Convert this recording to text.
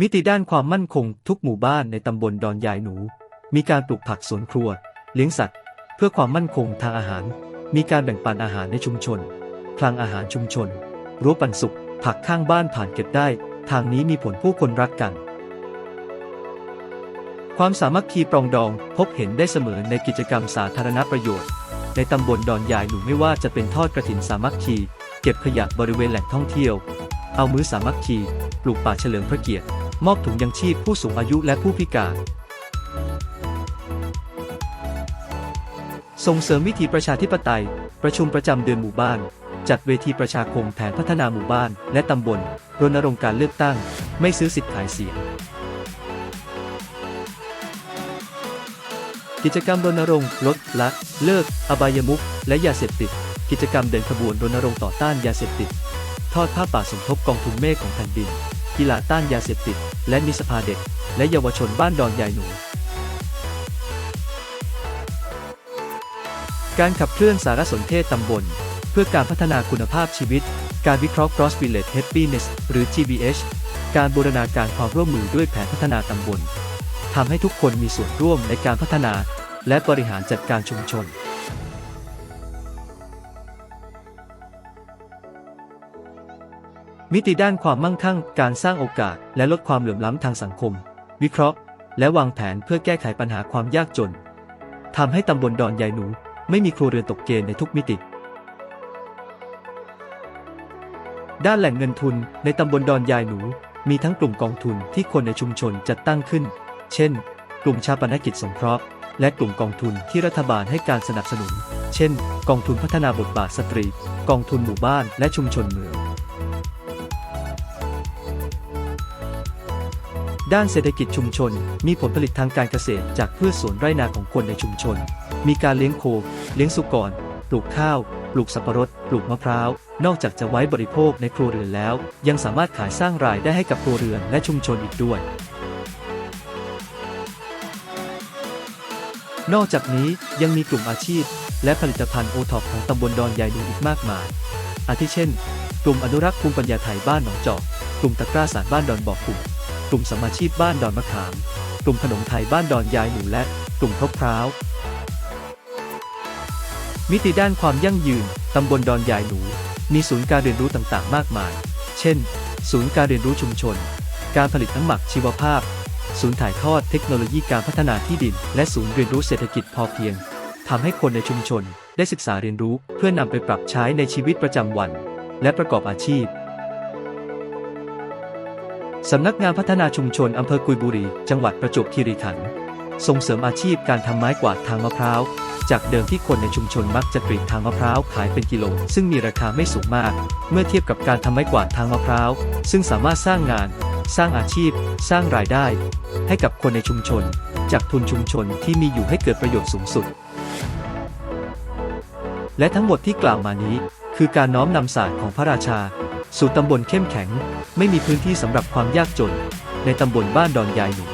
มิติด้านความมั่นคงทุกหมู่บ้านในตำบลดอนยายหนู มีการปลูกผักสวนครัว เลี้ยงสัตว์ เพื่อความมั่นคงทางอาหาร มีการแบ่งปันอาหารในชุมชน คลังอาหารชุมชน รั้วปันสุขผักข้างบ้านผ่านเก็บได้ ทางนี้มีผลผู้คนรักกัน ความสามัคคีปรองดองพบเห็นได้เสมอในกิจกรรมสาธารณประโยชน์ ในตำบลดอนยายหนูไม่ว่าจะเป็นทอดกระถินสามัคคี เก็บขยะบริเวณแหล่งท่องเที่ยว เอามือสามัคคี ปลูกป่าเฉลิมพระเกียรติ มอบถุงยังชีพผู้สูงอายุและผู้พิการ ส่งเสริมวิถีประชาธิปไตย ประชุมประจำเดือนหมู่บ้าน จัดเวทีประชาคมแผนพัฒนาหมู่บ้าน และตำบล รณรงค์การเลือกตั้ง ไม่ซื้อสิทธิ์ขายเสียง กิจกรรมรณรงค์ลดละ เลิก อบายมุขและยาเสพติด กิจกรรมเดินขบวนรณรงค์ต่อต้านยาเสพติด ทอดผ้าป่าสมทบกองทุนเมฆของแผ่นดิน กีฬาต้านยาเสพติด และมิสภาเด็ก และเยาวชนบ้านดอนยายหนู การขับเคลื่อนสารสนเทศตำบล เพื่อการพัฒนาคุณภาพชีวิต การวิเคราะห์ Cross Village Happiness หรือ GVH การบูรณาการความร่วมมือด้วยแผนพัฒนาตำบลทำให้ทุกคนมีส่วนร่วมในการพัฒนา และบริหารจัดการชุมชน มิติด้านความมั่งคั่ง การสร้างโอกาส และลดความเหลื่อมล้ำทางสังคม วิเคราะห์ และวางแผนเพื่อแก้ไขปัญหาความยากจนทำให้ตำบลดอนยายหนู ไม่มีครัวเรือนตกเกณฑ์ในทุกมิติ ด้านแหล่งเงินทุนในตำบลดอนยายหนู มีทั้งกลุ่มกองทุนที่คนในชุมชนจัดตั้งขึ้น เช่น กลุ่มชาปนกิจสงเคราะห์ และกลุ่มกองทุนที่รัฐบาลให้การสนับสนุน เช่น กองทุนพัฒนาบทบาทสตรี กองทุนหมู่บ้านและชุมชนเมือง ด้านเศรษฐกิจชุมชน มีผลผลิตทางการเกษตรจากพืชสวนไร่นาของคนในชุมชน มีการเลี้ยงโค เลี้ยงสุกร ปลูกข้าว ปลูกสับปะรด ปลูกมะพร้าว นอกจากจะไว้บริโภคในครัวเรือนแล้ว ยังสามารถขายสร้างรายได้ให้กับครัวเรือนและชุมชนอีกด้วย นอกจากนี้ยังมีกลุ่มอาชีพ และผลิตภัณฑ์โอท็อปของตำบลดอนยายดูอีกมากมาย อาทิเช่น กลุ่มอนุรักษ์ภูมิปัญญาไทยบ้านหนองจอก กลุ่มตะกร้าสารบ้านดอนบอกกลุ่ม กลุ่มสมมาชีพบ้านดอนมะขาม กลุ่มขนมไทยบ้านดอนยายหนูและกลุ่มพรบพร้าว มิติด้านความยั่งยืน ตำบลดอนยายหนู มีศูนย์การเรียนรู้ต่างๆ มากมาย เช่น ศูนย์การเรียนรู้ชุมชน การผลิตน้ำหมักชีวภาพ ศูนย์ถ่ายทอดเทคโนโลยีการพัฒนาที่ดิน และศูนย์เรียนรู้เศรษฐกิจพอเพียงทำให้คนในชุมชนได้ศึกษาเรียนรู้เพื่อนำไปปรับใช้ในชีวิตประจำวัน และประกอบอาชีพ สำนักงานพัฒนาชุมชนอำเภอกุยบุรี จังหวัดประจวบคีรีขันธ์ส่งเสริมอาชีพการทำไม้กวาดทางมะพร้าว จากเดิมที่คนในชุมชนมักจะกรีดทางมะพร้าวขายเป็นกิโล ซึ่งมีราคาไม่สูงมาก เมื่อเทียบกับการทำไม้กวาดทางมะพร้าว ซึ่งสามารถสร้างงาน สร้างอาชีพ สร้างรายได้ ให้กับคนในชุมชน จากทุนชุมชนที่มีอยู่ให้เกิดประโยชน์สูงสุด และทั้งหมดที่กล่าวมานี้ คือการน้อมนำศาสตร์ของพระราชา สู่ตำบลเข้มแข็ง ไม่มีพื้นที่สำหรับความยากจน ในตำบลบ้านดอนยายหนู